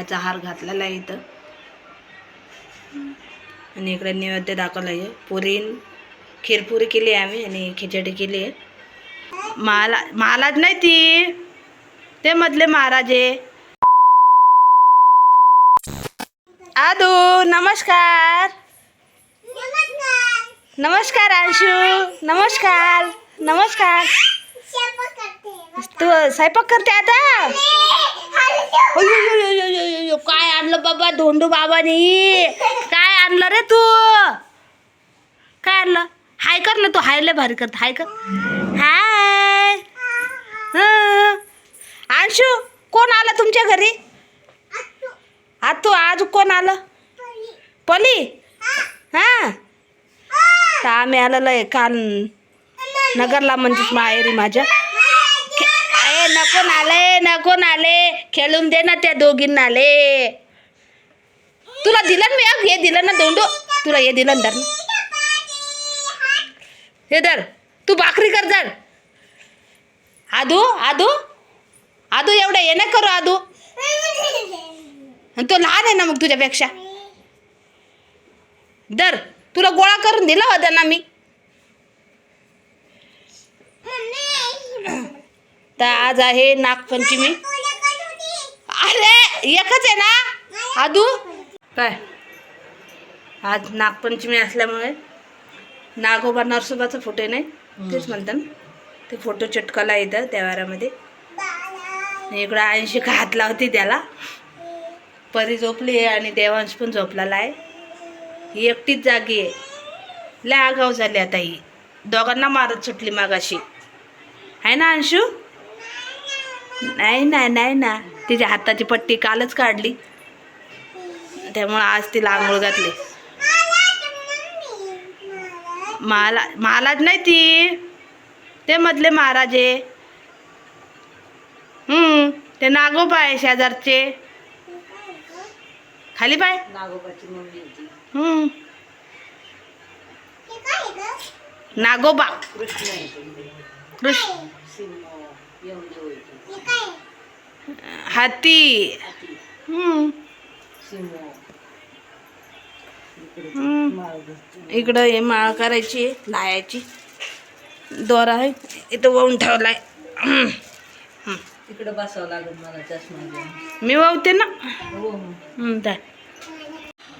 लायाचा हार घातलेला आहे इथं. आणि इकडे नैवेद्य दाखवलं आहे पुरीन खीरपुरी केली आहे आम्ही आणि खिचडी केली आहे. माला महाराज नाही ती. ते मधले महाराज आहे. आदू नमस्कार. नमस्कार अंशू नमस्कार नमस्कार. तू स्वयंपाक करते आता? अयो, यो, यो, यो, यो, यो, यो, काय आणलं बाबा धोंडू बाबानी? काय आणलं रे तू? काय आणलं? हाय कर ना तू हाय लय भारी करत हाय कर. हाय. हं. अंशू कोण आलं तुमच्या घरी? आतू आज कोण आलं? पली? हां. तर आम्ही आलेलं आहे काल नगरला म्हणजेच माहेरी माझ्या. नको नाले नको नाले. खेळून दे ना त्या दोघींना आले तुला दिलं ना मी हे दिलं ना दोंडो. तुला हे दिलं धर हे धर तू भाकरी कर धर. आदू आदू आदू एवढं हे ना करू आदू. तो लहान आहे ना मग तुझ्यापेक्षा. दर तुला गोळा करून दिला होता ना मी. तर आज आहे नागपंचमी. अरे एकच आहे ना? आदू? काय? आज नागपंचमी असल्यामुळे नागोबा नरसोबाचा फोटो नाही? तेच म्हणतात ते फोटो चिटकला इथं देवाऱ्यामध्ये. आणि इकडं ऐंशी का हात लावते त्याला. परी झोपली आहे आणि देवांश पण झोपलेला आहे. ही एकटीच जागी आहे. लय आगाव झाली आता ही. दोघांना मारत सुटली मागाशी. आहे ना अंशू? नाही ना नाही ना. तिच्या हाताची पट्टी कालच काढली. त्यामुळं आज तिला आंघोळ घातली. मला महाराज नाही ती. ते मधले महाराज आहे हम्म, ते नागोबा आहे शेजारचे. खाली पाय. हम्म. नागोबा. कृष्ण हाती. इकडं हे माळ करायची लायाची. दोरा आहे इथं वाहून ठेवलाय. तिकडे बसावं लागेल मला चष्मा मी वाहते ना? हो. हम्म, द्या.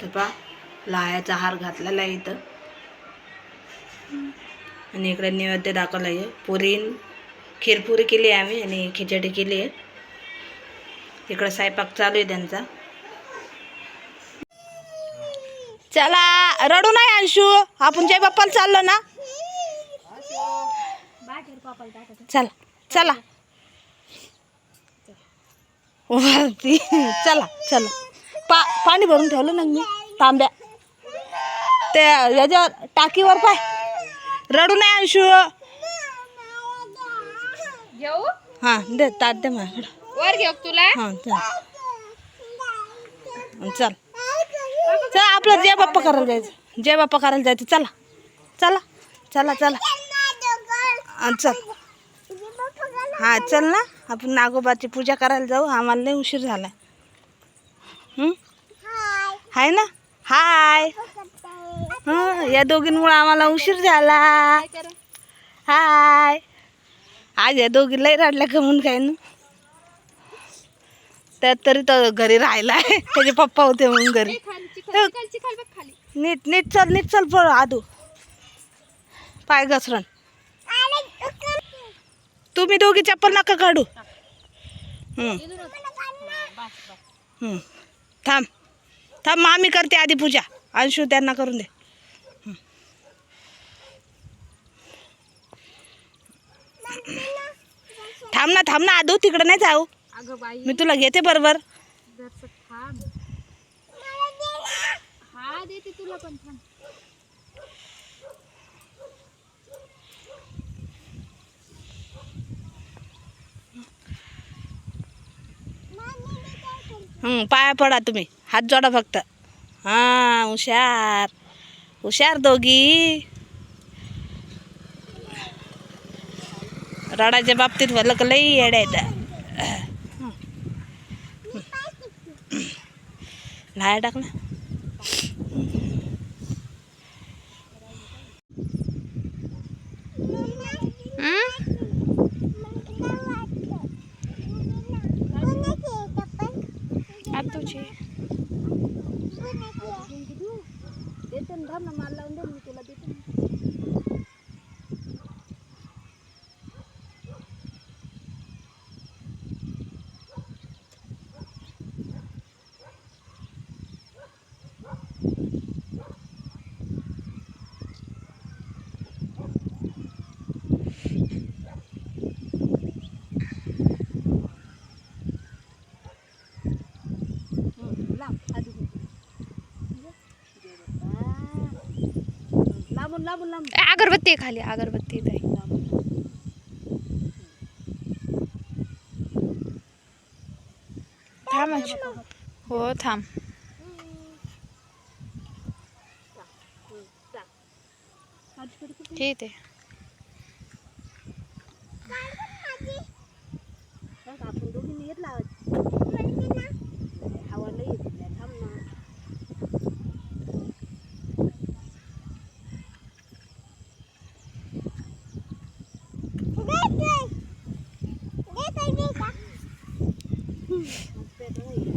ते पा लायाचा हार घातलेला आहे इथं. आणि इकडे नैवेद्य दाखवलं आहे पुरीन. खीरपुरी केली आहे आम्ही आणि खिचडी केली. आहे इकडं स्वयंपाक चालू आहे त्यांचा. चला रडू नाही अंशू. आपण जय बाप्पाला चाललो ना. चला चला. वरती. चला चला. पा पाणी भरून ठेवलं ना मी तांब्या. ते याच्यावर टाकीवर पाय. रडू नाही अंशू. घेऊ? हां दे ताट दे माझ्याकडं. वर घेऊ तुला? हां चल चल. चल आपलं जय बाप्पा करायला जायचं. जय बाप्पा करायला जायचं चला. चला चला चला. हां, चल. हां चल ना. आपण नागोबाची पूजा करायला जाऊ. आम्हाला लय उशीर झाला? हाय ना? हाय. हं, या दोघींमुळे आम्हाला उशीर झाला. हाय. आज या दोघी लय रडल्या का म्हणून काय ना त्यात तरी तर घरी राहिला आहे त्याचे पप्पा होते म्हणून घरी. नीट नीट चल नीट चल पळ आदू. पाय घसरण. तुम्ही दोघी चप्पल नका काढू. थांब. थांब मामी करते आधी पूजा. अंशू त्यांना करून दे. थांब ना थांब ना आदू तिकडं नाही जाऊ. अगं बाई. मी तुला घेते बरोबर. जरसं थांब. हा देते तुला पण थांब. हं, पाया पडा तुम्ही. हात जोडा फक्त. हां हुशार. हुशार दोघी. राडाच्या बाबतीत भलक लई येड्या टाक टाकला लांबून लांबून लांबून अगरबत्ती आहे खाली अगरबत्ती इथं आहे. थांब आजी. हो थांब. बघ, आपण दोघींनी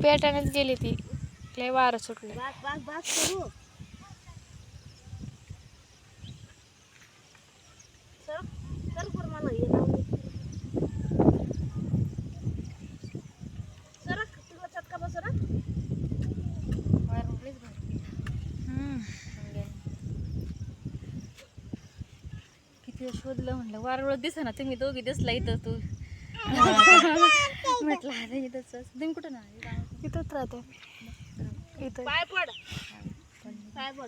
पेटानेच गेली ती. लय वारं सुटलं. किती शोधलं म्हणलं. वारवळ दिसा ना तुम्ही दोघी दिसला इथं तू. म्हटलं अरे इथंच तुम्ही कुठं ना इथंच राहते. इथं पाय पड. पाय पड.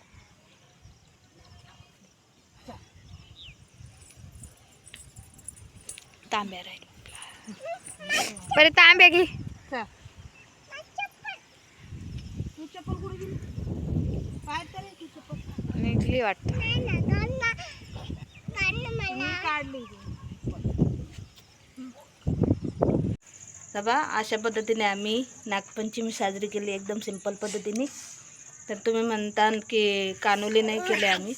तांब्या राहील बरे तांब्या घे. निघली वाटतं. काढली. तर बा अशा पद्धतीने आम्ही नागपंचमी साजरी केली एकदम सिंपल पद्धतीने. तर तुम्ही म्हणता की कानोली नाही केले आम्ही.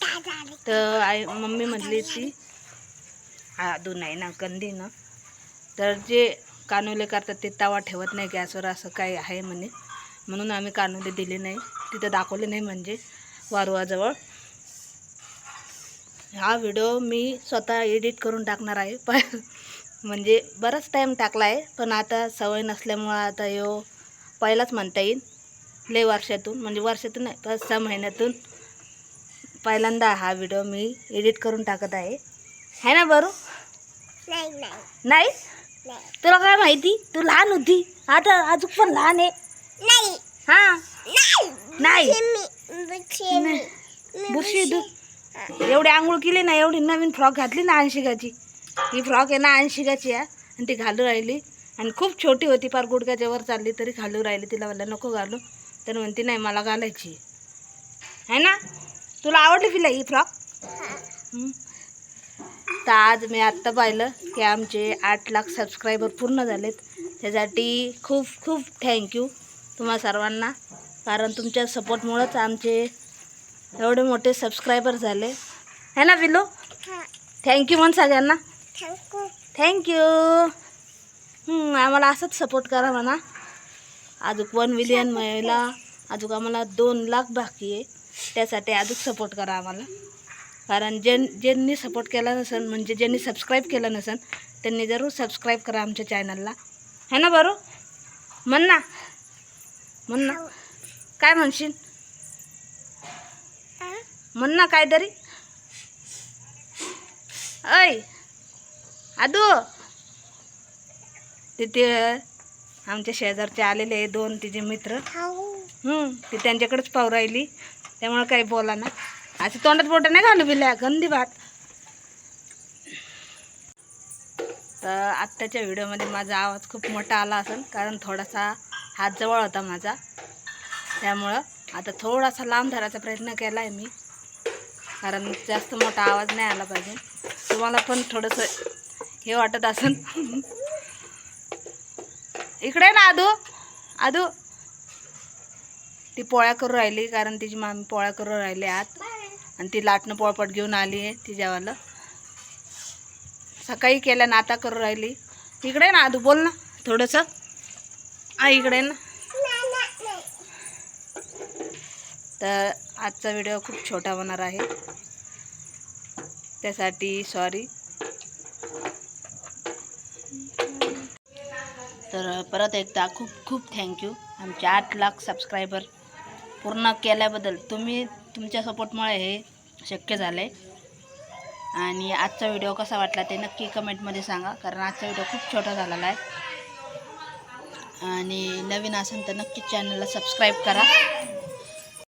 तर आई मम्मी म्हटली ती आदू नाही ना कंदी ना. तर जे कानोले करतात ते तवा ठेवत नाही गॅसवर असं काही आहे म्हणे. म्हणून आम्ही कानोले दिले नाही. तिथं दाखवले नाही म्हणजे वारुवाजवळ हा व्हिडिओ मी स्वतः एडिट करून टाकणार आहे. पण म्हणजे बराच टाईम टाकला आहे पण आता सवय नसल्यामुळं आता यो पहिलाच म्हणता येईल. लय वर्षातून म्हणजे वर्षातून नाही पाच सहा महिन्यातून पहिल्यांदा हा व्हिडिओ मी एडिट करून टाकत आहे. है ना बरू? नाही तुला काय माहिती? तू लहान होती. आता अजून पण लहान आहे. हां? नाही. बुरशी एवढी आंघोळ केली ना एवढी नवीन फ्रॉक घातली ना अंशिकाची. ही फ्रॉक आहे ना अंशिकाची आहे. आणि ती घालू राहिली. आणि खूप छोटी होती फार गुडघ्याच्या वर चालली तरी घालू राहिली. तिला म्हणलं नको घालू. तर म्हणते नाही मला घालायची आहे. ना? तुला आवडली फिला ही फ्रॉक. तर आज मी आत्ता पाहिलं की आमचे आठ लाख सबस्क्रायबर पूर्ण झालेत. त्यासाठी खूप खूप थँक्यू तुम्हा सर्वांना. कारण तुमच्या सपोर्टमुळंच आमचे एवढे मोठे सबस्क्रायबर झाले. है ना विलो? थँक्यू म्हण सगळ्यांना. थँक्यू आम्हाला असंच सपोर्ट करा म्हणा. अजून वन मिलियन महिला अजून आम्हाला दोन लाख बाकी आहे. त्यासाठी अजून सपोर्ट करा आम्हाला. कारण ज्यां ज्यांनी सपोर्ट केला नसेल म्हणजे ज्यांनी सबस्क्राईब केलं नसेल त्यांनी जरूर सबस्क्राईब करा आमच्या चॅनलला है ना बरो? म्हण ना. म्हण ना. काय म्हणशील? म्हण ना काहीतरी. ऐ! आदू. तिथे आमच्या शेजारचे आलेले आहे दोन तिचे मित्र. हं, ती त्यांच्याकडेच पाहू राहिली. त्यामुळे काही बोला ना. असं तोंडात बोटं नाही घालू बिल्या गंदी भात. तर आत्ताच्या व्हिडिओमध्ये माझा आवाज खूप मोठा आला असेल कारण थोडासा हात जवळ होता माझा. त्यामुळं आता थोडासा लांब धरायचा प्रयत्न केला आहे मी. कारण जास्त मोठा आवाज नाही आला पाहिजे. तुम्हाला पण थोडंसं हे वाटत असेल. इकडे ना आदू. आदू. ती पोळ्या करू राहिली कारण तिची मामी पोळ्या करू राहिली आत. आणि ती लाटणं पोळपट घेऊन आली आहे तिच्यावालं. सकाळी केल्या ना आता करू राहिली. इकडे ना आदू बोल ना थोडंसं. आ इकडे ना. तर आजचा व्हिडिओ खूप छोटा होणार आहे. त्यासाठी सॉरी तर परत एकदा खूप खूप थँक्यू आमचे आठ लाख सबस्क्रायबर पूर्ण केल्याबद्दल तुम्ही तुमच्या सपोर्टमुळे हे शक्य झालं. आहे आणि आजचा व्हिडिओ कसा वाटला ते नक्की कमेंटमध्ये सांगा कारण आजचा व्हिडिओ खूप छोटा झालेला आहे. आणि नवीन असेल तर नक्कीच चॅनलला सबस्क्राईब करा.